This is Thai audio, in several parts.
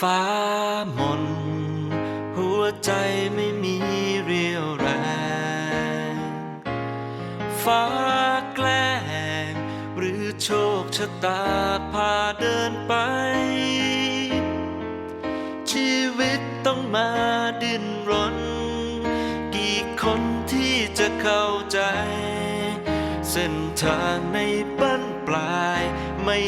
ฟ้ามน หัวใจไม่มีเรียวแรง ฟ้าแกล้ง หรือโชคชะตาพาเดินไป ชีวิตต้องมาดิ้นรน กี่คนที่จะเข้าใจ เส้นทางในบั้นปลายไม่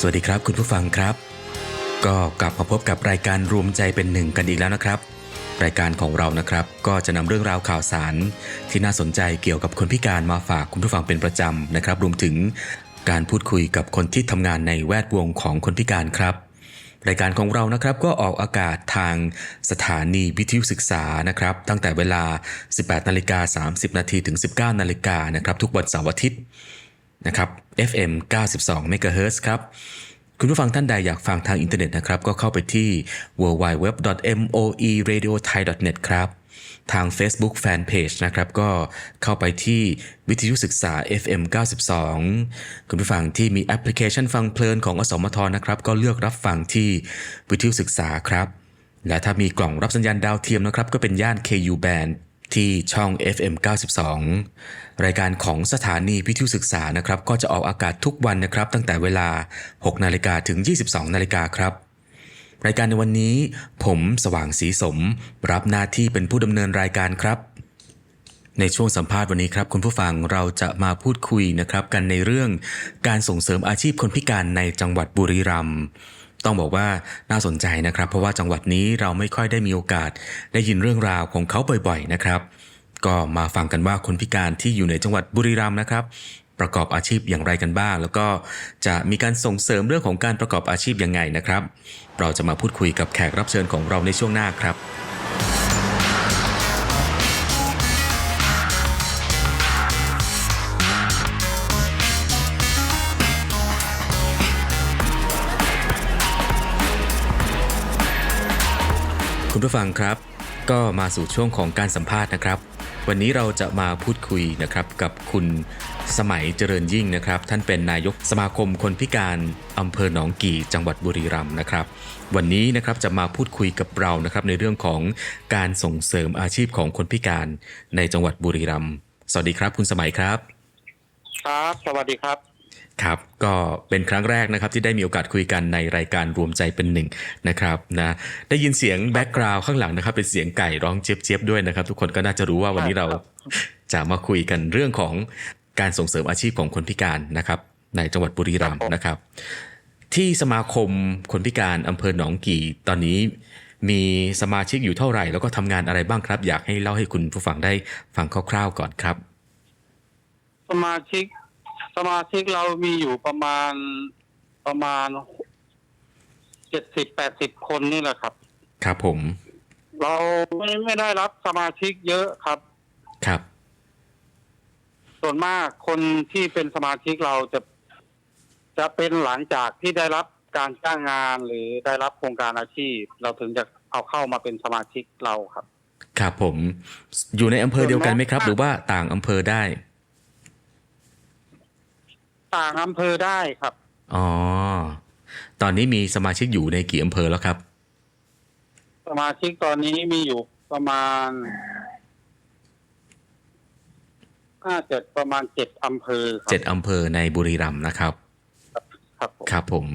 สวัสดีครับคุณผู้ฟังครับ ก็กลับมาพบกับรายการรวมใจเป็นหนึ่งกันอีกแล้วนะครับ รายการของเรานะครับ ก็จะนำเรื่องราวข่าวสาร ที่น่าสนใจเกี่ยวกับคนพิการมาฝากคุณผู้ฟังเป็นประจำนะครับ รวมถึงการพูดคุยกับคนที่ทำงานในแวดวงของคนพิการครับ รายการของเรานะครับก็ออกอากาศทางสถานีวิทยุศึกษานะครับ ตั้งแต่เวลา 18นาฬิกา30นาทีถึง 19นาฬิกานะครับ ทุกวันเสาร์อาทิตย์ นะครับ FM 92 MHz ครับ คุณผู้ฟังท่านใดอยากฟังทางอินเทอร์เน็ตนะครับ ก็เข้าไปที่ www.moeradiothai.net ครับ ทาง Facebook Fanpage นะครับ ก็เข้าไปที่วิทยุศึกษา FM 92 คุณผู้ฟังที่มีแอปพลิเคชันฟังเพลินของอสมทนะครับ ก็เลือกรับฟังที่วิทยุศึกษาครับ และถ้ามีกล่องรับสัญญาณดาวเทียมนะครับ ก็เป็นย่าน KU band ที่ช่อง FM 92 รายการของสถานีวิทยุศึกษานะครับ ก็จะออกอากาศทุกวันนะครับ ตั้งแต่เวลา 6 นาฬิกาถึง 22 นาฬิกาครับ รายการในวันนี้ ผมสว่างสีสม รับหน้าที่เป็นผู้ดำเนินรายการครับ ในช่วงสัมภาษณ์วันนี้ครับ คุณผู้ฟังเราจะมาพูดคุยนะครับ กันในเรื่องการส่งเสริมอาชีพคนพิการในจังหวัดบุรีรัมย์ ต้องบอกว่าน่าสนใจนะครับ เพราะว่าจังหวัดนี้เราไม่ค่อยได้มีโอกาส ได้ยินเรื่องราวของเขาบ่อยๆนะครับ ก็มาฟังกันว่าคนพิการที่อยู่ในจังหวัดบุรีรัมย์นะครับ ประกอบอาชีพอย่างไรกันบ้าง แล้วก็จะมีการส่งเสริมเรื่องของการประกอบอาชีพยังไงนะครับ เราจะมาพูดคุยกับแขกรับเชิญของเราในช่วงหน้าครับ คุณผู้ฟังครับ ก็มาสู่ช่วงของการสัมภาษณ์นะครับ วันนี้เราจะมาพูดคุยนะครับกับคุณสมัยเจริญยิ่งนะครับ ท่านเป็นนายกสมาคมคนพิการอำเภอหนองกี่จังหวัดบุรีรัมย์นะครับ วันนี้นะครับจะมาพูดคุยกับเรานะครับในเรื่องของการส่งเสริมอาชีพของคนพิการในจังหวัดบุรีรัมย์สวัสดีครับ คุณสมัยครับ ครับ สวัสดีครับ ครับก็เป็นครั้งแรกนะครับที่ได้มีโอกาสคุยกันในรายการรวมใจเป็นหนึ่งนะครับนะได้ยินเสียงแบ็กกราวด์ข้างหลังนะครับ เป็นเสียงไก่ร้องเจี๊ยบๆด้วยนะครับ ทุกคนก็น่าจะรู้ว่าวันนี้เราครับจะมาคุยกันเรื่องของการส่งเสริมอาชีพของคนพิการนะครับ ในจังหวัดบุรีรัมย์นะครับ ที่สมาคมคนพิการอำเภอหนองกี่ตอนนี้มีสมาชิกอยู่เท่าไหร่ แล้วก็ทำงานอะไรบ้างครับ อยากให้เล่าให้คุณผู้ฟังได้ฟังคร่าวๆก่อนครับ สมาชิก สมาชิกเรามีอยู่ประมาณประมาณเจ็ดสิบแปดสิบคนนี่แหละครับ ครับผม เราไม่ไม่ได้รับสมาชิกเยอะครับ ครับ ส่วนมากคนที่เป็นสมาชิกเราจะจะเป็นหลังจากที่ได้รับการจ้างงานหรือได้รับโครงการอาชีพ เราถึงจะเอาเข้ามาเป็นสมาชิกเราครับ ครับผม อยู่ในอำเภอเดียวกันไหมครับ หรือว่าต่างอำเภอได้ ต่างอำเภอได้ครับ อ๋อ ตอนนี้มีสมาชิกอยู่ในกี่อำเภอแล้วครับ สมาชิกตอนนี้มีอยู่ประมาณน่าจะประมาณเจ็ดอำเภอครัเจ็ดอำเภอในบุรีรัมย์นะครับ ครับผมครับผม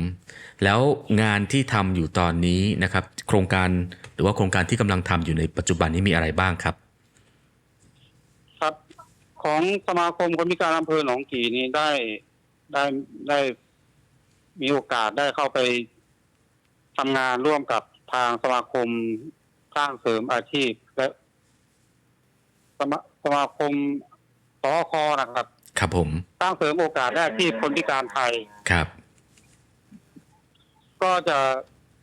แล้วงานที่ทำอยู่ตอนนี้นะครับ โครงการหรือว่าโครงการที่กำลังทำอยู่ในปัจจุบันนี้มีอะไรบ้างครับ ครับ ของสมาคมคนพิการอำเภอหนองกี่นี้ได้ ได้ได้มีโอกาสได้เข้าไปทำงานร่วมกับทางสมาคมสร้างเสริมอาชีพ และสมาสมาคมสอคอนะครับ ครับผม สร้างเสริมโอกาสและอาชีพคนพิการไทย ครับ ก็จะ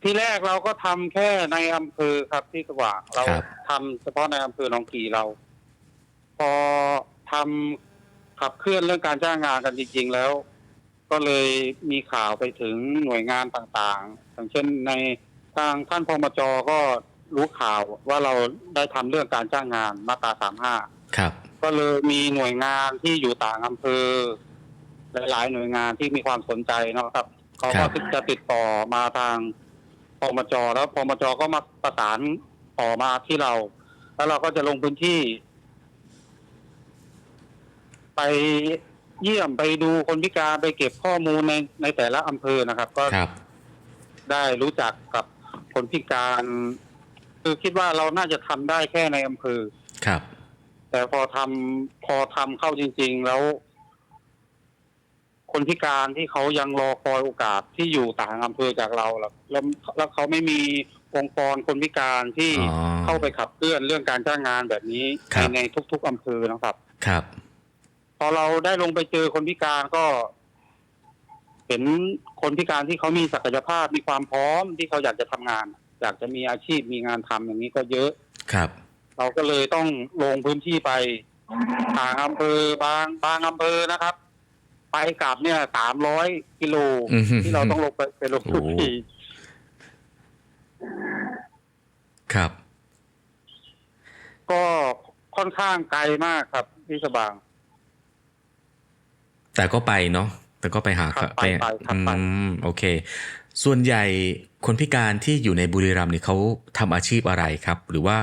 ที่แรกเราก็ทำแค่ในอำเภอครับที่สว่างเราครับ ทำเฉพาะในอำเภอหนองกี่เรา พอทำขับเคลื่อนเรื่องการจ้างงานกันจริง ๆ แล้ว ก็เลยมีข่าวไปถึงหน่วยงานต่างๆอย่างเช่นในทางท่านพมจก็รู้ข่าวว่าเราได้ทำเรื่องการจ้างงานมาตราสามห้าครับก็เลยมีหน่วยงานที่อยู่ต่างอำเภอ หลายๆหน่วยงานที่มีความสนใจนะครับเขาครัก็บจะติดต่อมาทางพมจแล้วพมจก็มาประสานต่อมาที่เรา แล้วเราก็จะลงพื้นที่ ไป เยี่ยมไปดูคนพิการไปเก็บข้อมูลในในแต่ละอำเภอนะครับ ก็ครับ ได้รู้จักกับคนพิการ คือคิดว่าเราน่าจะทำได้แค่ในอำเภอ ครับ แต่พอทำพอทำเข้าจริง ๆ แล้ว คนพิการที่เขายังรอคอยโอกาสที่อยู่ต่างอำเภอจากเราแล้วแล้วแล้วเขาไม่มีองค์กรคนพิการที่อ๋อเข้าไปขับเคลื่อนเรื่องการจ้างงานแบบนี้ครัในบ ในทุก ๆอำเภอนะครับ ครับ พอเราได้ลงไปเจอคนพิการก็ เห็นคนพิการที่เขามีศักยภาพมีความพร้อมที่เขาอยากจะทำงาน อยากจะมีอาชีพมีงานทำอย่างนี้ก็เยอะครับ เราก็เลยต้องลงพื้นที่ไปต่างอำเภอบางบางอำเภอนะครับ ไปกลับเนี่ยสามร้อยกิโลอือฮึที่เราต้องลงไปไปลงพื้นที่ครับ ก็ค่อนข้างไกลมากครับที่สบาง แต่ก็ไปเนาะแต่ก็ไปหาครับไปไปครับไปอืมโอเค ส่วนใหญ่คนพิการที่อยู่ในบุรีรัมย์นี่เขาทำอาชีพอะไรครับ หรือว่า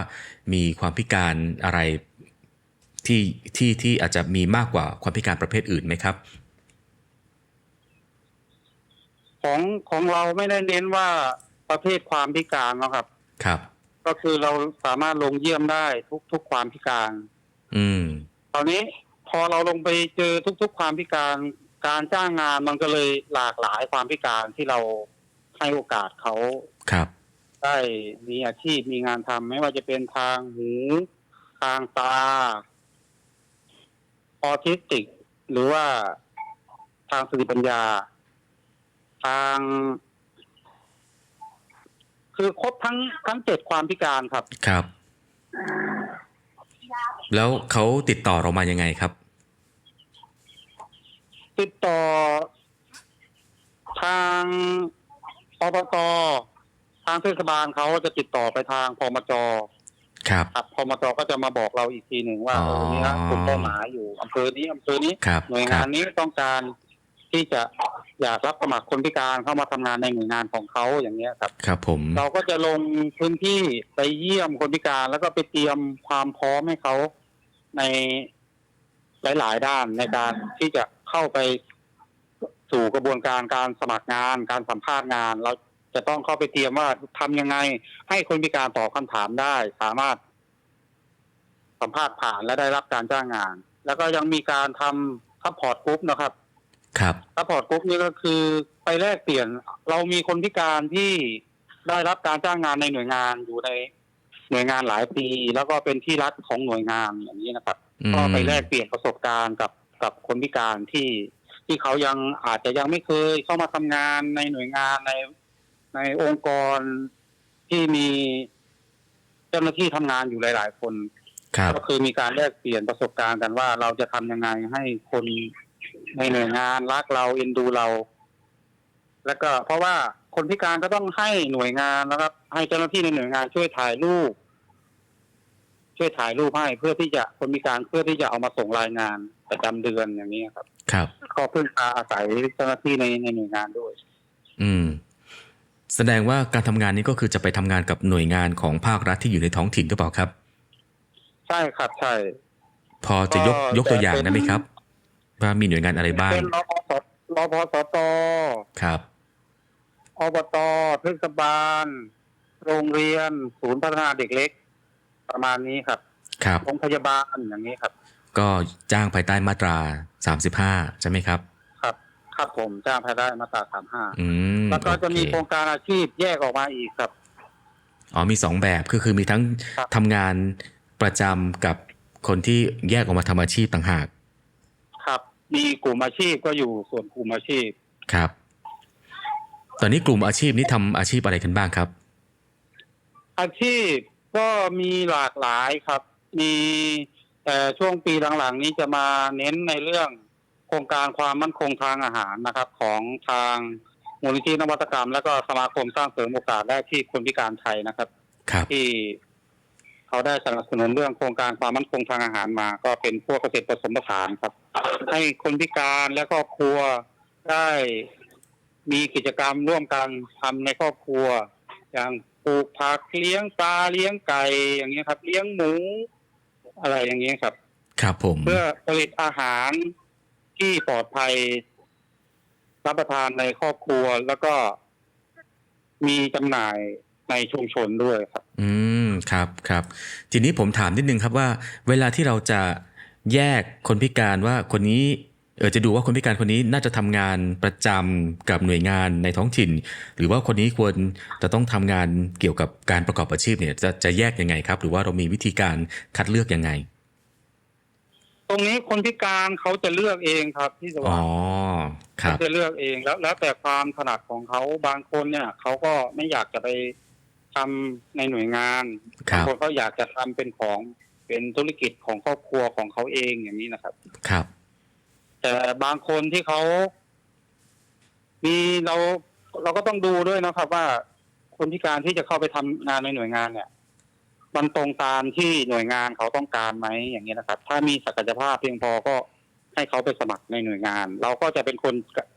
มีความพิการอะไรที่ที่ที่อาจจะมีมากกว่าความพิการประเภทอื่นไหมครับ ของของเราไม่ได้เน้นว่าประเภทความพิการเนาะครับ ครับ ก็คือเราสามารถลงเยี่ยมได้ทุกทุกความพิการ อืมตอนนี้ พอเราลงไปเจอทุก ๆ ความพิการการจ้างงานมันก็เลยหลากหลายความพิการที่เราให้โอกาสเขาครับ ได้มีอาชีพมีงานทำไม่ว่าจะเป็นทางหูทางตา ออทิสติก หรือว่าทางสติปัญญา ทาง คือครบทั้งทั้งเจ็ดความพิการครับครับ แล้วเขาติดต่อเรามายังไงครับ ติดต่อ ทางอบตทางเทศบาลเขาจะติดต่อไปทางพมจครับครับพมจก็จะมาบอกเราอีกทีหนึ่งว่าอ๋อเออนี่นะกลุ่มเป้าหมายอยู่อำเภอนี้อำเภอนี้ครับหน่วยคงารันบนี้ต้องการที่จะ อยากรับสมัครคนพิการเข้ามาทำงานในหน่วยงานของเขาอย่างเนี้ยครับ ครับผม เราก็จะลงพื้นที่ไปเยี่ยมคนพิการแล้วก็ไปเตรียมความพร้อมให้เขาในหลาย ๆ ด้านในการที่จะเข้าไปสู่กระบวนการการสมัครงาน การสัมภาษณ์งาน เราจะต้องเข้าไปเตรียมว่าทำยังไง ให้คนพิการตอบคำถามได้ สามารถ สัมภาษณ์ผ่านและได้รับการจ้างงาน แล้วก็ยังมีการทำซัพพอร์ตกรุ๊ปนะครับ ครับซัพพอร์ตกรุ๊ปนี่ก็คือไปแลกเปลี่ยน เรามีคนพิการที่ได้รับการจ้างงานในหน่วยงานอยู่ในหน่วยงานหลายปี แล้วก็เป็นที่รักของหน่วยงานอย่างนี้นะครับ ก็ไปแลกเปลี่ยนประสบการณ์กับกับคนพิการที่ที่เขายังอาจจะยังไม่เคยเข้ามาทำงานในหน่วยงานในในองค์กรที่มีเจ้าหน้าที่ทำงานอยู่หลาย ๆ คนครับก็คือมีการแลกเปลี่ยนประสบการณ์กันว่าเราจะทำยังไงให้คน ในหน่วยงานรักเราเอ็นดูเรา แล้วก็เพราะว่าคนพิการก็ต้องให้หน่วยงานนะครับ ให้เจ้าหน้าที่ในหน่วยงานช่วยถ่ายรูป ช่วยถ่ายรูปให้เพื่อที่จะคนพิการเพื่อที่จะเอามาส่งรายงานประจำเดือนอย่างนี้ครับ ครับ ก็พึ่งพาอาศัยเจ้าหน้าที่ในในหน่วยงานด้วย อืม แสดงว่าการทำงานนี้ก็คือจะไปทำงานกับหน่วยงานของภาครัฐที่อยู่ในท้องถิ่นหรือเปล่าครับ ใช่ครับใช่ พอจะยกก็ยกตัวอย่างจะเป็นได้ไหมครับ ว่ามีหน่วยงานอะไรบ้างเป็นรพสรพสตครับอบตเทศบาล โรงเรียน ศูนย์พัฒนาเด็กเล็ก ประมาณนี้ครับ ครับโรงพยาบาลอย่างนี้ครับ ก็จ้างภายใต้มาตรา35ใช่ไหมครับ ครับ ครับผมจ้างภายได้มาตราสามห้าอืมแล้วก็จะมีโอโคเครงการอาชีพแยกออกมาอีกครับอ๋อมีสองแบบคือคือมีทั้งครับทำงานประจำกับคนที่แยกออกมาทำอาชีพต่างหากครับ มีกลุ่มอาชีพก็อยู่ส่วนกลุ่มอาชีพครับ ตอนนี้กลุ่มอาชีพนี้ทำอาชีพอะไรกันบ้างครับ อาชีพก็มีหลากหลายครับ มีแต่ช่วงปีหลังๆ นี้จะมาเน้นในเรื่องโครงการความมั่นคงทางอาหารนะครับ ของทางมูลนิธินวัตกรรม และก็สมาคมสร้างเสริมโอกาสและที่คนพิการไทยนะครับ ครับที่ เขาได้สนับสนุนเรื่องโครงการความมั่นคงทางอาหารมา ก็เป็นพวกเกษตรผสมผสานครับ ให้คนพิการและครอบครัวได้มีกิจกรรมร่วมกันทำในครอบครัว อย่างปลูกผักเลี้ยงปลาเลี้ยงไก่อย่างเงี้ยครับ เลี้ยงหมูอะไรอย่างเงี้ยครับ ครับผมเพื่อผลิตอาหารที่ปลอดภัยรับประทานในครอบครัวแล้วก็มีจำหน่ายในชุมชนด้วยครับ อืม ครับครับ ทีนี้ผมถามนิดนึงครับว่า เวลาที่เราจะแยกคนพิการว่าคนนี้เออจะดูว่าคนพิการคนนี้น่าจะทำงานประจำกับหน่วยงานในท้องถิ่น หรือว่าคนนี้ควรจะต้องทำงานเกี่ยวกับการประกอบอาชีพเนี่ย จะจะแยกยังไงครับ หรือว่าเรามีวิธีการคัดเลือกยังไง ตรงนี้คนพิการเขาจะเลือกเองครับที่สอ๋ว่าองคเขารับจะเลือกเองแล้วแล้วแต่ความถนัดของเขาบางคนเนี่ยเขาก็ไม่อยากจะไป ทำในหน่วยงานครับบางคนเขาอยากจะทำเป็นของเป็นธุรกิจของครอบครัวของเขาเองอย่างนี้นะครับ ครับ แต่บางคนที่เขา มีเราเราก็ต้องดูด้วยนะครับ ว่าคนพิการที่จะเข้าไปทำงานในหน่วยงานเนี่ยมันตรงตามที่หน่วยงานเขาต้องการไหมอย่างนี้ยนะครับ ถ้ามีศักยภาพเพียงพอก็ให้เขาไปสมัครในหน่วยงาน เราก็จะเป็นคน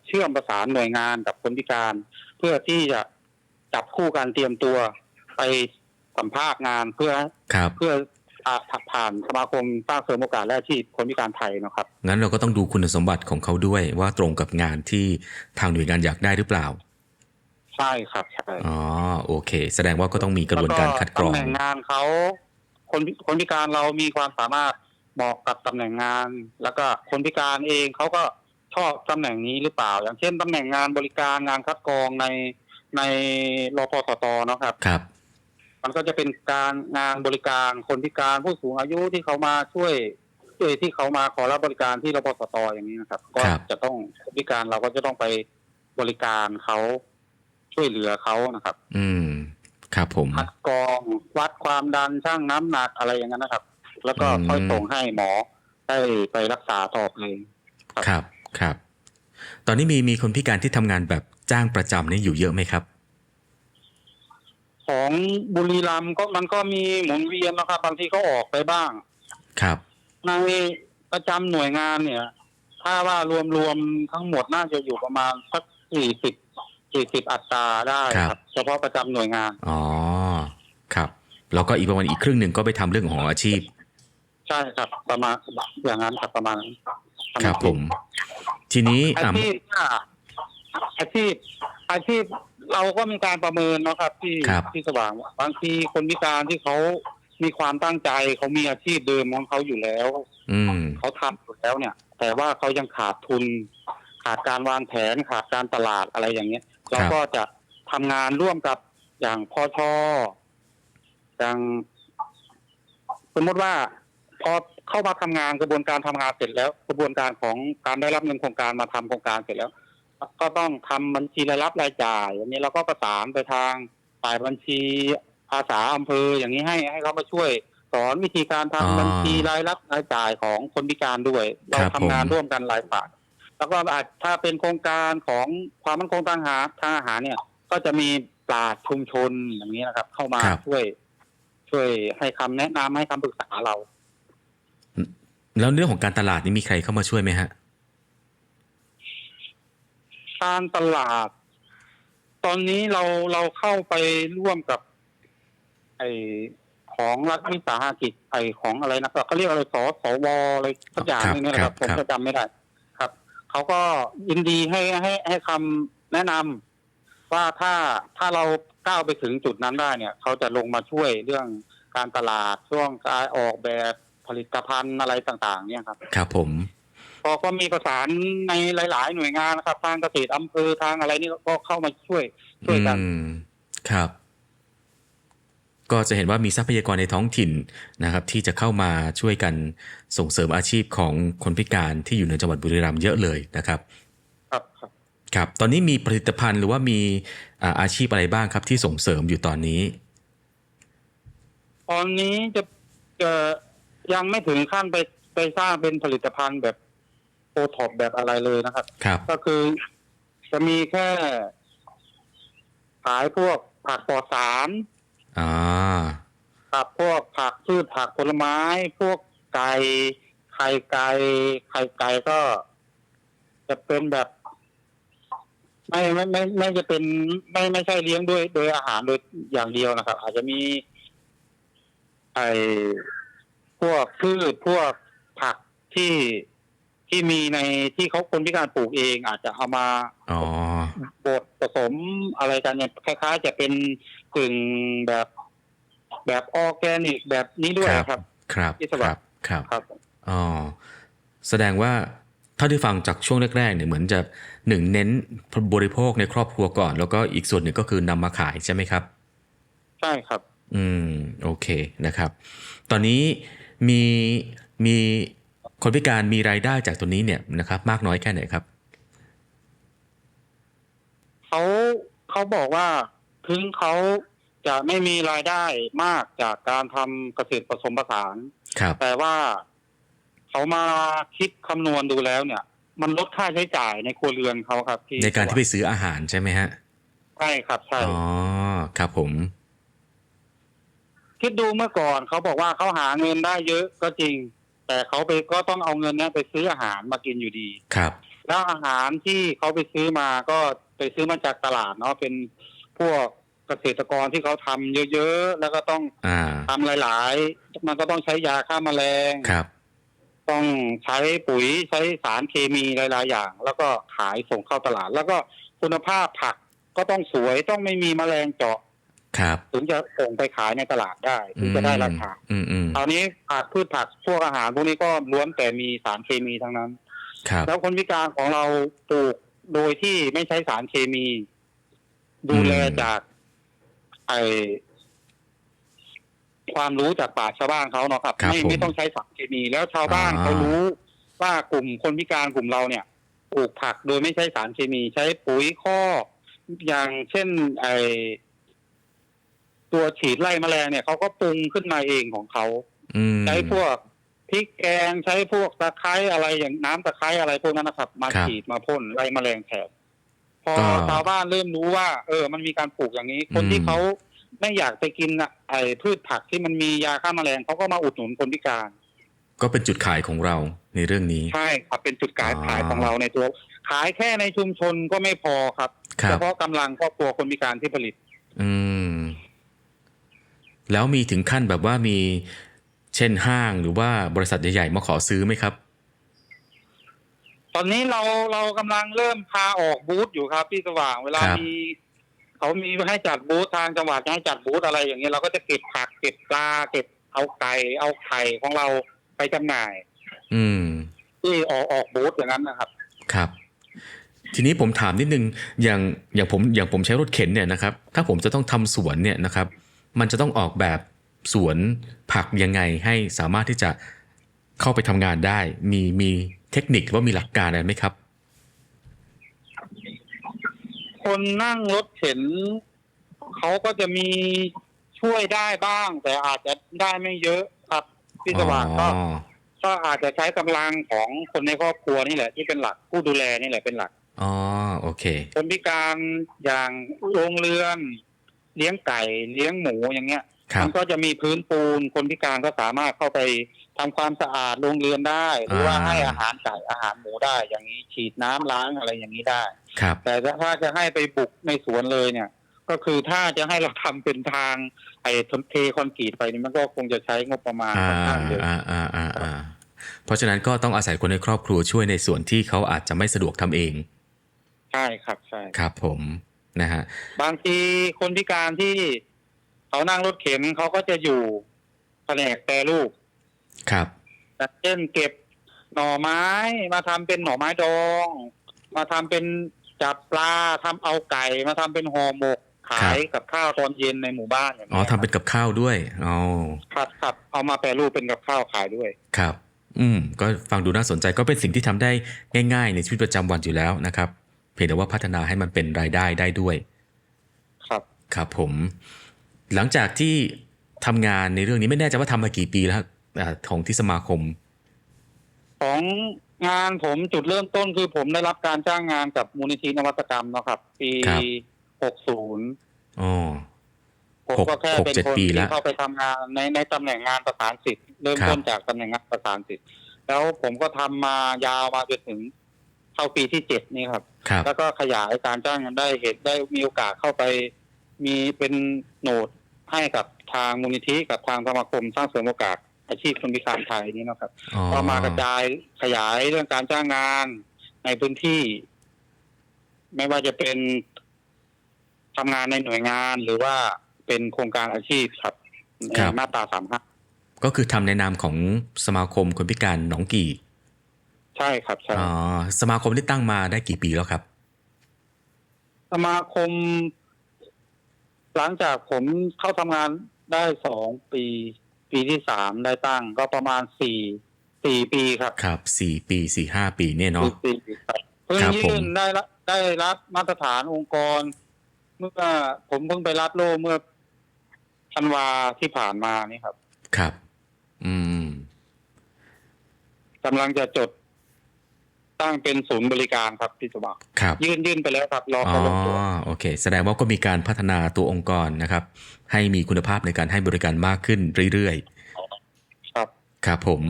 เชื่อมประสานหน่วยงานกับคนพิการ เพื่อที่จะจับคู่การเตรียมตัว ไปสัมภาษณ์งานเพื่อครับเพื่ออ่าผ่านสมาคมสร้างเสริมโอกาสและอาชีพคนพิการไทยนะครับ งั้นเราก็ต้องดูคุณสมบัติของเขาด้วยว่าตรงกับงานที่ทางหน่วยงานอยากได้หรือเปล่า ใช่ครับใช่อ๋อโอเค แสดงว่าก็ต้องมีกระบวนการคัดกรองตำแหน่งงานเขาคนพิคนพิการเรามีความสามารถเหมาะกับตำแหน่งงาน แล้วก็คนพิการเองเขาก็ชอบตำแหน่งนี้หรือเปล่า อย่างเช่นตำแหน่งงานบริการงานคัดกรองในในรพสตเนาะครับครับ มันก็จะเป็นการงานบริการคนพิการผู้สูงอายุที่เขามาช่วยช่วยที่เขามาขอรับบริการที่รพสตอย่างนี้นะครับ ก็ครับจะต้องคนพิการเราก็จะต้องไปบริการเขาช่วยเหลือเขานะครับ อืมครับผมคัดกรองวัดความดันช่างน้ำหนักอะไรอย่างนั้นนะครับ แล้วก็อืมค่อยส่งให้หมอให้ไปรักษาต่อไปครับครับ ตอนนี้มีมีคนพิการที่ทำงานแบบจ้างประจำนี่อยู่เยอะไหมครับ ของบุรีรัมย์ก็มันก็มีหมุนเวียนนะครับบางทีก็ออกไปบ้าง ครับ ในประจำหน่วยงานเนี่ย ถ้าว่ารวมๆทั้งหมดน่าจะอยู่ประมาณสักสี่สิบสี่สิบอัตราได้ครับครับเฉพาะประจำหน่วยงาน อ๋อ ครับ แล้วก็อีกประมาณอีกครึ่งหนึ่งก็ไปทำเรื่องของอาชีพ ใช่ครับ ประมาณอย่างนั้นครับประมาณนั้นครับผม ทีนี้อาอะชีพอะอาชีพอาชีพ เราก็มีการประเมินเนาะครับที่ครับ ที่สว่างบางทีคนพิการที่เขามีความตั้งใจเขามีอาชีพเดิมของเขาอยู่แล้ว อืม เขาทำอยู่แล้วเนี่ย แต่ว่าเขายังขาดทุน ขาดการวางแผนขาดการตลาดอะไรอย่างเงี้ย เราก็จะทำงานร่วมกับอย่างพอชออย่างสมมติว่า พอเข้ามาทำงานกระบวนการทำงานเสร็จแล้ว กระบวนการของการได้รับเงินโครงการมาทำโครงการเสร็จแล้ว ก็ต้องทำบัญชีรายรับรายจ่ายอันนี้เราก็ประสานไปทางฝ่ายบัญชีอาสาอำเภออย่างนี้ให้ให้เขามาช่วยสอนวิธีการทำอ๋อบัญชีรายรับรายจ่ายของคนพิการด้วย เราครับทำงานผมร่วมกันหลายฝ่ายแล้วก็อาจถ้าเป็นโครงการของความมั่นคงทางอาหารทางอาหารเนี่ย ก็จะมีปราชญ์ชุมชนอย่างนี้นะครับ เข้ามาครับช่วย ช่วยให้คำแนะนำให้คำปรึกษาเรา แล้วเรื่องของการตลาดนี่มีใครเข้ามาช่วยไหมฮะ การตลาด ตอนนี้เราเราเข้าไปร่วมกับ ไอของรัฐวิสาหกิจไอของอะไรนะครับเขาเรียกอะไรสสวอะไรสักอย่างหนึงเนี่ยนะครับ ผมก็จำไม่ได้ ครับ เขาก็ยินดีให้ให้ให้คำแนะนำว่าถ้าถ้าเราก้าวไปถึงจุดนั้นได้เนี่ย เขาจะลงมาช่วยเรื่องการตลาดช่วงการออกแบบผลิตภัณฑ์อะไรต่าง ๆ เนี่ยครับ ครับผม พอก็มีประสานในหลาย ๆ หน่วยงานนะครับ ทางเกษตรอำเภอทางอะไรนี่ก็เข้ามาช่วยช่วยกันอืมครับ ก็จะเห็นว่ามีทรัพยากรในท้องถิ่นนะครับ ที่จะเข้ามาช่วยกันส่งเสริมอาชีพของคนพิการที่อยู่ในจังหวัดบุรีรัมย์เยอะเลยนะครับ ครับครับครับ ตอนนี้มีผลิตภัณฑ์หรือว่ามีอ่าอาชีพอะไรบ้างครับ ที่ส่งเสริมอยู่ตอนนี้ ตอนนี้จะจะยังไม่ถึงขั้นไปไปสร้างเป็นผลิตภัณฑ์แบบ โอท็อปแบบอะไรเลยนะครับ ครับ ก็คือจะมีแค่ขายพวกผักปลอดสารอ่าครับพวกผักพืชผักผลไม้ พวกไก่ไข่ไก่ไข่ไก่ก็ จะเป็นแบบ ไม่ไม่ไม่ไม่จะเป็น ไม่ไม่ใช่เลี้ยงด้วยโดยอาหารโดยอย่างเดียวนะครับ อาจจะมีไอพวกพืชพวกผักที่ ที่มีในที่เขาคนพิการปลูกเองอาจจะเอามาอ๋อบดผสมอะไรกันเนี่ยคล้ายๆ จะเป็นกึ่งแบบแบบออร์แกนิกแบบนี้ด้วยครับ ครับครับที่สควัรัสบดิ์ครับครับอ๋อแสดงว่าเท่าที่ฟังจากช่วงแรกๆเนี่ยเหมือนจะหนึ่งเน้นบริโภคในครอบครัวก่อน แล้วก็อีกส่วนหนึ่งก็คือนำมาขายใช่ไหมครับ ใช่ครับ อืม โอเคนะครับ ตอนนี้มีมี คนพิการมีรายได้จากตัวนี้เนี่ยนะครับ มากน้อยแค่ไหนครับเขาเขาบอกว่าถึงเขาจะไม่มีรายได้มากจากการทำเกษตรผสมผสานครับแต่ว่าเขามาคิดคำนวณดูแล้วเนี่ย มันลดค่าใช้จ่ายในครัวเรือนเขาครับที่ในการที่ไปซื้ออาหารใช่ไหมฮะใช่ครับใช่อ๋อครับผม คิดดูเมื่อก่อนเขาบอกว่าเขาหาเงินได้เยอะก็จริง แต่เขาไปก็ต้องเอาเงินเนี้ยไปซื้ออาหารมากินอยู่ดี ครับ แล้วอาหารที่เขาไปซื้อมาก็ไปซื้อมาจากตลาดเนาะเป็นพวกเกษตรกรที่เขาทำเยอะๆ แล้วก็ต้องอ่าทำหลายๆ มันก็ต้องใช้ยาฆ่าแมลงครับ ต้องใช้ปุ๋ยใช้สารเคมีหลายๆอย่าง แล้วก็ขายส่งเข้าตลาด แล้วก็คุณภาพผักก็ต้องสวยต้องไม่มีแมลงเจาะ ครับถึงจะส่งไปขายในตลาดได้ถึงจะได้ราคาอืมอืมคราวนี้ผักพืชผักพวกอาหารพวกนี้ก็ล้วนแต่มีสารเคมีทั้งนั้น ครับ แล้วคนพิการของเราปลูกโดยที่ไม่ใช้สารเคมี ดูแลจากไอความรู้จากป่าชชาวบ้านเขาเนาะครับครับไม่ผม ไม่ต้องใช้สารเคมีแล้วชาวบ้านอ่าเขารู้ว่ากลุ่มคนพิการกลุ่มเราเนี่ยปลูกผักโดยไม่ใช้สารเคมี ใช้ปุ๋ยคอกอย่างเช่น ไอ ตัวฉีดไล่แมลงเนี่ยเขาก็ปรุงขึ้นมาเองของเขาอืม ใช้พวกพริกแกงใช้พวกตะไคร้อะไรอย่างน้ำตะไคร้อะไรพวกนั้นนะครับ มาครับฉีดมาพ่นไล่แมลงแทนพอก็ชาวบ้านเริ่มรู้ว่า เออ มันมีการปลูกอย่างนี้ คนอืม ที่เขาไม่อยากไปกินน่ะไอ้พืชผักที่มันมียาฆ่าแมลงเขาก็มาอุดหนุนคนพิการ ก็เป็นจุดขายของเราในเรื่องนี้ ใช่ครับเป็นจุดขายอ๋อขายของเราในตัว ขายแค่ในชุมชนก็ไม่พอครับครัเฉบพาะกำลังครอบครัวคนพิการที่ผลิต อืม แล้วมีถึงขั้นแบบว่ามีเช่นห้างหรือว่าบริษัทใหญ่ๆมาขอซื้อไหมครับ ตอนนี้เราเรากำลังเริ่มพาออกบูธอยู่ครับพี่สว่างเวลาครับมีเขามีให้จัดบูธทางจังหวัดให้จัดบูธอะไรอย่างเงี้ยเราก็จะเก็บผักเก็บปลาเก็บเอาไก่เอาไข่ของเราไปจำหน่าย อืมที่ออกออกบูธอย่างนั้นนะครับ ครับ ทีนี้ผมถามนิดนึงอย่างอย่างผมอย่างผมใช้รถเข็นเนี่ยนะครับ ถ้าผมจะต้องทำสวนเนี่ยนะครับ มันจะต้องออกแบบสวนผักยังไงให้สามารถที่จะเข้าไปทำงานได้ มีมีเทคนิคหรือว่ามีหลักการอะไรไหมครับ คนนั่งรถเข็นเขาก็จะมีช่วยได้บ้าง แต่อาจจะได้ไม่เยอะครับพี่สว่างก็อ๋อก็อาจจะใช้กำลังของคนในครอบครัวนี่แหละ ที่เป็นหลักผู้ดูแลนี่แหละเป็นหลักอ๋อโอเค คนพิการอย่างโรงเรือน เลี้ยงไก่เลี้ยงหมูอย่างเงี้ยครับ มัก็จะมีพื้นปูนคนพิการก็สามารถเข้าไปทำความสะอาดโรงเรือนได้ หรือว่าอ่า ให้อาหารไก่อาหารหมูได้ อย่างนี้ฉีดน้ำล้างอะไรอย่างนี้ได้ ครับ แต่ถ้าจะให้ไปบุกในสวนเลยเนี่ย ก็คือถ้าจะให้เราทำเป็นทางไอ้เทคอนกรีตไปนี่มันก็คงจะใช้งบประมาณอ่าค่อนข้างเยอะอ่าอ่าอ่าอ่าเพราะฉะนั้นก็ต้องอาศัยคนในครอบครัวช่วยในส่วนที่เขาอาจจะไม่สะดวกทำเอง ใช่ครับใช่ ครับผม นะฮะบางทีคนพิการที่เขานั่งรถเข็นเขาก็จะอยู่แผนกแปรรูปครับอย่างเช่นเก็บหน่อไม้มาทำเป็นหน่อไม้ดอง มาทำเป็นจับปลาทำเอาไก่มาทำเป็นห่อหมกขายกับข้าวตอนเย็นในหมู่บ้านอย่างอ๋อนี้ยทำเป็นกับข้าวด้วยอ๋อครับครับเอามาแปรรูปเป็นกับข้าวขายด้วยครับ อืม ก็ฟังดูน่าสนใจก็เป็นสิ่งที่ทำได้ง่าย ๆ ในชีวิตประจำวันอยู่แล้วนะครับ เพียงแต่ว่าพัฒนาให้มันเป็นรายได้ได้ด้วย ครับครับผม หลังจากที่ทำงานในเรื่องนี้ไม่แน่ใจว่าทำมากี่ปีแล้วอ่าของที่สมาคม ของงานผมจุดเริ่มต้นคือผมได้รับการจ้างงานกับมูลนิธินวัตกรรมเนาะครับ ปีครับหกศูนย์อ๋อผมก็แค่หกเป็นเจ็ดคนปีแล้วที่เข้าไปทำงานในในตำแหน่งงานประสานสิทธิ์เริ่มครับต้นจากตำแหน่งงานประสานสิทธิ์แล้วผมก็ทำมายาวมาจนถึง เข้าปีที่เจ็ดนี่ครับ ครับแล้วก็ขยายการจ้างงานได้เหตุได้มีโอกาสเข้าไป มีเป็นโหนดให้กับทางมูลนิธิกับทางสมาคมสร้างเสริมโอกาสอาชีพคนพิการไทยนี่นะครับอ๋อก็มากระจายขยายเรื่องการจ้างงานในพื้นที่ ไม่ว่าจะเป็นทำงานในหน่วยงานหรือว่าเป็นโครงการอาชีพครับในมาตราสามห้า ก็คือทำในนามของสมาคมคนพิการหนองกี่ ใช่ครับใช่อ๋อสมาคมที่ตั้งมาได้กี่ปีแล้วครับ สมาคม หลังจากผมเข้าทำงานได้สองปี ปีที่สามได้ตั้ง ก็ประมาณสี่สี่ปีครับครับสี่ปีสี่ห้าปีเนี่ยเนาะสี่ปีครับเพิ่งครับผมยื่นได้รับได้รับมาตรฐานองค์กร เมื่อผมเพิ่งไปรับโล่เมื่อธันวาที่ผ่านมานี่ครับ ครับ อืมกำลังจะจด ตั้งเป็นศูนย์บริการครับพี่สมัครครับยื่นยื่นไปแล้วครับรออ๋อเขาลงตัวโอเค แสดงว่าก็มีการพัฒนาตัวองค์กรนะครับ ให้มีคุณภาพในการให้บริการมากขึ้นเรื่อยครับๆครับผม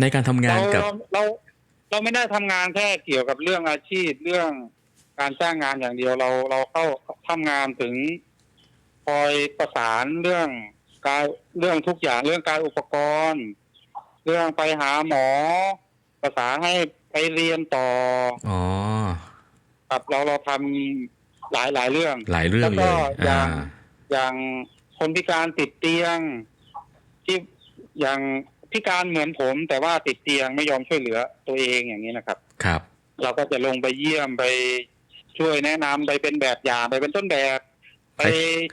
ในการทำงาเรานกับเราเราเราไม่ได้ทำงานแค่เกี่ยวกับเรื่องอาชีพเรื่องการจ้างงานอย่างเดียวเราเราเข้าทำงานถึงคอยประสานเรื่องการเรื่องทุกอย่างเรื่องการอุปกรณ์ เรื่องไปหาหมอ ประสานให้ ไปเรียนต่ออ๋อครับเราเราทำหลายหลายเรื่อง หลายเรื่องเลแล้วยก็อย่าอ่างอย่างคนพิการติดเตียง ที่อย่างพิการเหมือนผม แต่ว่าติดเตียงไม่ยอมช่วยเหลือตัวเองอย่างนี้นะครับ ครับ เราก็จะลงไปเยี่ยมไปช่วยแนะนำไปเป็นแบบอย่างไปเป็นต้นแบบ ไป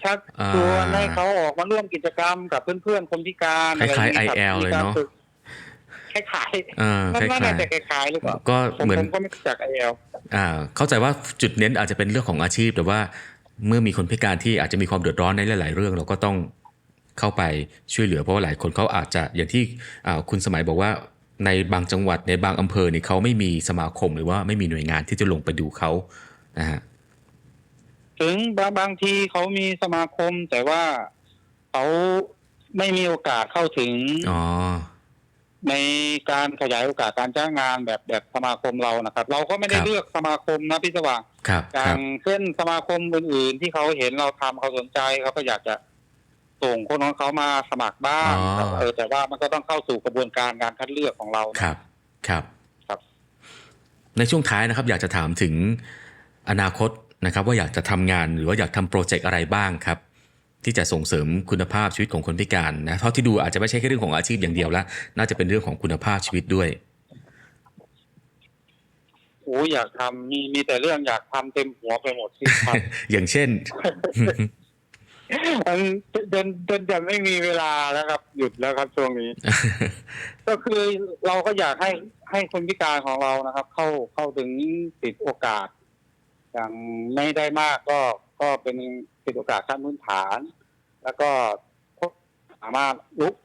ชักชวนให้เขาออกมาร่วมกิจกรรมกับเพื่อนๆคนพิการคล้ายๆะไรองนี้ IL เลยเนอะมีกรฝึก คล้ายอ่าๆมันคล้ว่าน่าจะายคล้ายๆหรือเปล่าๆก็ผมเหมือนผมก็ไม่รู้จักไอเอลอ่า เข้าใจว่าจุดเน้นอาจจะเป็นเรื่องของอาชีพแต่ว่าเมื่อมีคนพิการที่อาจจะมีความเดือดร้อนในหลาย ๆ เรื่อง เราก็ต้องเข้าไปช่วยเหลือเพราะว่าหลายคนเขาอาจจะอย่างที่อ่าคุณสมัยบอกว่าในบางจังหวัดในบางอำเภอนี่เขาไม่มีสมาคมหรือว่าไม่มีหน่วยงานที่จะลงไปดูเขานะฮะถึงบางบางทีเขามีสมาคมแต่ว่าเขาไม่มีโอกาสเข้าถึงอ๋อ ในการขยายโอกาสการจ้างงานแบบแบบสมาคมเรานะครับ เราก็ไม่ได้ครับเลือกสมาคมนะพี่สว่างครับอคย่ารับงเช่นสมาคมอื่นๆ ที่เขาเห็นเราทำเขาสนใจเขาก็อยากจะส่งคนของเขามาสมัครบ้างอ๋อครับเออแต่ว่ามันก็ต้องเข้าสู่กระบวนการการคัดเลือกของเราครับครับ ครับ ในช่วงท้ายนะครับอยากจะถามถึงอนาคตนะครับ ว่าอยากจะทำงานหรือว่าอยากทำโปรเจกต์อะไรบ้างครับ ที่จะส่งเสริมคุณภาพชีวิตของคนพิการนะเท่าที่ดูอาจจะไม่ใช่แค่เรื่องของอาชีพอย่างเดียวแล้วน่าจะเป็นเรื่องของคุณภาพชีวิตด้วยโอ้อยากทำมีมีแต่เรื่องอยากทำเต็มหัวไปหมดที่ครับอย่างเช่นอันจนจนจะไม่มีเวลาแล้วครับ หยุดแล้วครับช่วงนี้ ก็คือเราก็อยากให้ให้คนพิการของเรานะครับ เข้าเข้าถึงติดโอกาสอย่างไม่ได้มากก็ก็เป็น ติดโอกาสขั้นพื้นฐาน แล้วก็สามารถลุก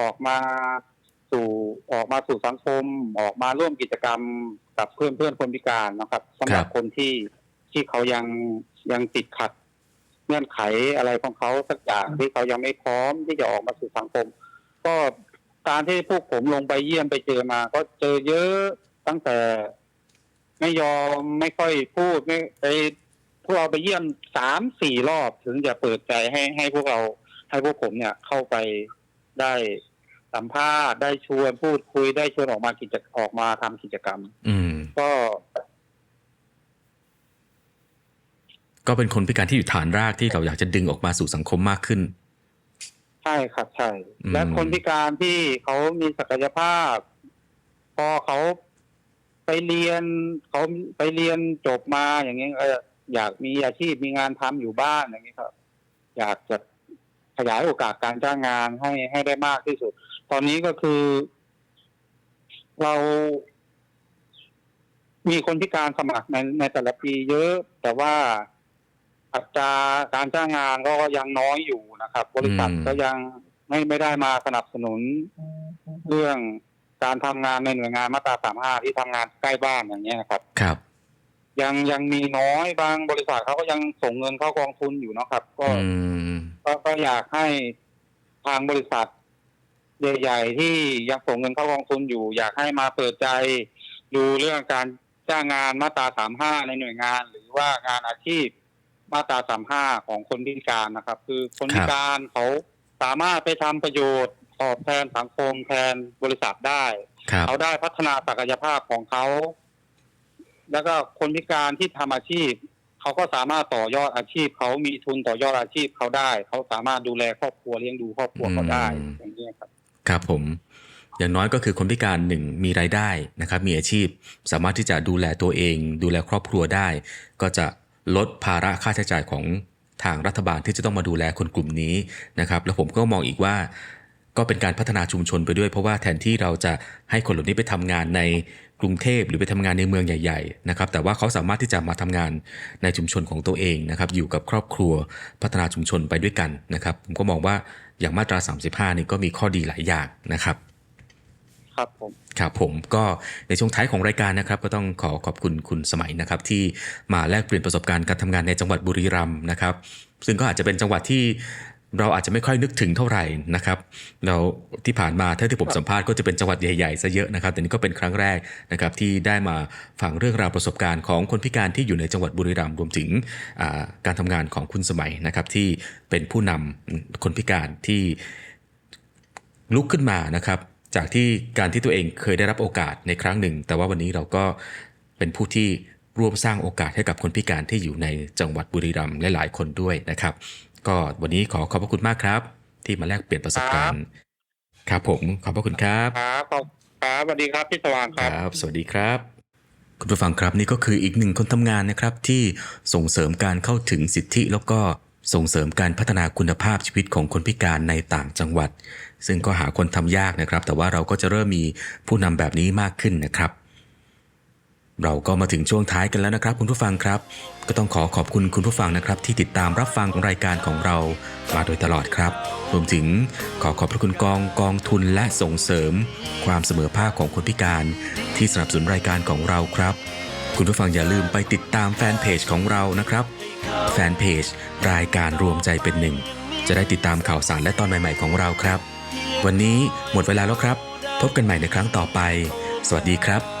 ออกมาสู่ออกมาสู่สังคม ออกมาร่วมกิจกรรมกับเพื่อนเพื่อนคนพิการนะครับสำหรับครับคนที่ที่เขายังยังติดขัดเงื่อนไขอะไรของเขาสักอย่างที่เขายังไม่พร้อมที่จะออกมาสู่สังคม ก็การที่พวกผมลงไปเยี่ยมไปเจอมา ก็เจอเยอะตั้งแต่ไม่ยอมไม่ค่อยพูดไม่ไปพ วกเราไปเยี่ยมสามสี่รอบถึงจะเปิดใจให้ให้พวกเราให้พวกผมเนี่ยเข้าไปได้สัมภาษณ์ได้ชวนพูดคุยได้ชวนออกมากิจออกมาทำกิจกรรม อืม ก็ ก็เป็นคนพิการที่อยู่ฐานรากที่เราอยากจะดึงออกมาสู่สังคมมากขึ้น ใช่ครับใช่อืมและคนพิการที่เขามีศักยภาพ พอเขาไปเรียนเขาไปเรียนจบมาอย่างเงี้ยก็ อยากมีอาชีพมีงานทำอยู่บ้านอย่างเงี้ครับ อยากจะขยายโอกาสการจ้างงานให้ให้ได้มากที่สุด ตอนนี้ก็คือ เรา มีคนพิการสมัครในในแต่ละปีเยอะ แต่ว่าอัตราการจ้างงานก็ยังน้อยอยู่นะครับ บริษัทก็ยังไม่ไม่ได้มาสนับสนุนเรื่องการทำงานในหน่วยงานมาตราสามห้าที่ทำงานใกล้บ้านอย่างเงี้ยครับ ครับ ยังยังมีน้อยบางบริษัทเขาก็ยังส่งเงินเข้ากองทุนอยู่เนาะครับ ก็อืม ก็ก็อยากให้ทางบริษัทใหญ่ๆที่ยังส่งเงินเข้ากองทุนอยู่ อยากให้มาเปิดใจ ดูเรื่องการจ้างงานมาตราสามห้าในหน่วยงาน หรือว่างานอาชีพมาตราสามห้าของคนพิการนะครับ คือคนพิการเขาสามารถไปทำประโยชน์ตอบแทนสังคมแทนบริษัทได้ ครับ เขาได้พัฒนาศักยภาพของเขา แล้วก็คนพิการที่ทำอาชีพเขาก็สามารถต่อยอดอาชีพเขามีทุนต่อยอดอาชีพเขาได้ เขาสามารถดูแลครอบครัวเลี้ยงดูครอบครัวเขาได้อย่างนี้ครับ ครับผม อย่างน้อยก็คือคนพิการหนึ่งมีรายได้นะครับ มีอาชีพสามารถที่จะดูแลตัวเอง ดูแลครอบครัวได้ ก็จะลดภาระค่าใช้จ่ายของทางรัฐบาลที่จะต้องมาดูแลคนกลุ่มนี้นะครับ แล้วผมก็มองอีกว่าก็เป็นการพัฒนาชุมชนไปด้วย เพราะว่าแทนที่เราจะให้คนเหล่านี้ไปทำงานใน กรุงเทพหรือไปทำงานในเมืองใหญ่ๆนะครับแต่ว่าเขาสามารถที่จะมาทำงานในชุมชนของตัวเองนะครับอยู่กับครอบครัวพัฒนาชุมชนไปด้วยกันนะครับผมก็มองว่าอย่างมาตรา 35 นี่ก็มีข้อดีหลายอย่างนะครับครับผมครับผมก็ในช่วงท้ายของรายการนะครับ ก็ต้องขอขอบคุณคุณสมัยนะครับ ที่มาแลกเปลี่ยนประสบการณ์การทำงานในจังหวัดบุรีรัมย์นะครับ ซึ่งก็อาจจะเป็นจังหวัดที่ เราอาจจะไม่ค่อยนึกถึงเท่าไหร่นะครับเราที่ผ่านมาถ้าที่ผมสัมภาษณ์ก็จะเป็นจังหวัดใหญ่ๆซะเยอะนะครับ แต่นี่ก็เป็นครั้งแรกนะครับที่ได้มาฟังเรื่องราวประสบการณ์ของคนพิการที่อยู่ในจังหวัดบุรีรัมย์รวมถึงการทำงานของคุณสมัยนะครับที่เป็นผู้นำคนพิการที่ลุกขึ้นมานะครับ จากที่การที่ตัวเองเคยได้รับโอกาสในครั้งหนึ่ง แต่ว่าวันนี้เราก็เป็นผู้ที่ร่วมสร้างโอกาสให้กับคนพิการที่อยู่ในจังหวัดบุรีรัมย์หลายๆคนด้วยนะครับ ก็วันนี้ขอขอบพระคุณมากครับ ที่มาแลกเปลี่ยนประสบการณ์ครับผมขอบพระคุณครับครับขอบครับสวัสดีครับพี่สว่างครับครับ สวัสดีครับ คุณผู้ฟังครับนี่ก็คืออีกหนึ่งคนทำงานนะครับ ที่ส่งเสริมการเข้าถึงสิทธิ แล้วก็ส่งเสริมการพัฒนาคุณภาพชีวิตของคนพิการในต่างจังหวัด ซึ่งก็หาคนทำยากนะครับ แต่ว่าเราก็จะเริ่มมีผู้นำแบบนี้มากขึ้นนะครับ เราก็มาถึงช่วงท้ายกันแล้วนะครับ คุณผู้ฟังครับ ก็ต้องขอขอบคุณคุณผู้ฟังนะครับ ที่ติดตามรับฟังรายการของเรามาโดยตลอดครับรวมถึงขอขอบพระคุณกองกองทุนและส่งเสริม ความเสมอภาคของคนพิการ ที่สนับสนุนรายการของเราครับ คุณผู้ฟังอย่าลืมไปติดตามแฟนเพจของเรานะครับ แฟนเพจรายการรวมใจเป็นหนึ่งจะได้ติดตามข่าวสารและตอนใหม่ ๆของเราครับ วันนี้หมดเวลาแล้วครับ พบกันใหม่ในครั้งต่อไป สวัสดีครับ